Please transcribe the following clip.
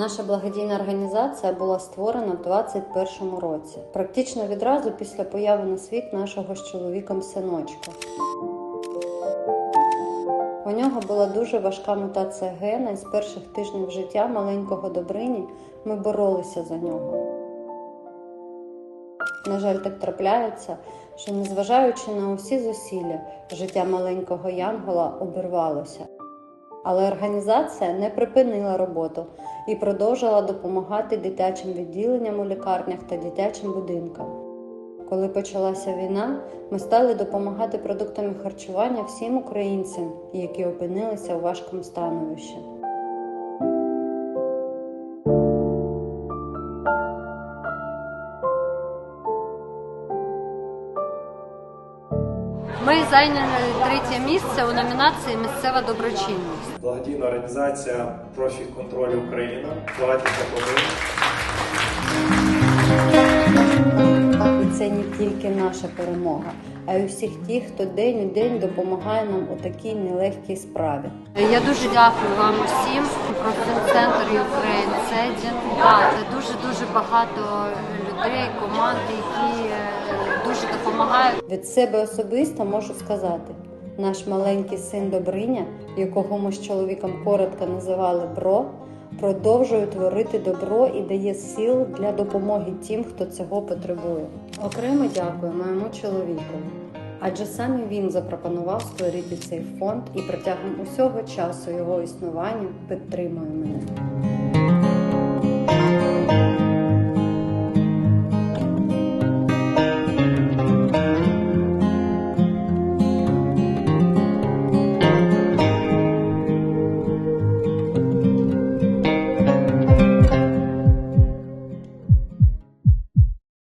Наша благодійна організація була створена в 2021 році, практично відразу після появи на світ нашого з чоловіком синочка. У нього була дуже важка мутація гена, і з перших тижнів життя маленького Добрині ми боролися за нього. На жаль, так трапляється, що незважаючи на усі зусилля, життя маленького Янгола обірвалося. Але організація не припинила роботу і продовжила допомагати дитячим відділенням у лікарнях та дитячим будинкам. Коли почалася війна, ми стали допомагати продуктами харчування всім українцям, які опинилися у важкому становищі. Ми зайняли третє місце у номінації Місцева доброчинність. Благодійна організація Профі контролю Україна. Поаплодуємо. І це не тільки наша перемога, а й усіх тих, хто день у день допомагає нам у такій нелегкій справі. Я дуже дякую вам усім. Профінцентр Ukraine, це це дуже дуже багато людей, команд, які дуже допомагають. Від себе особисто можу сказати: наш маленький син Добриня, якого ми з чоловіком коротко називали Бро, продовжує творити добро і дає сил для допомоги тим, хто цього потребує. Окремо дякую моєму чоловікові. Адже саме він запропонував створити цей фонд і протягом усього часу його існування підтримує мене.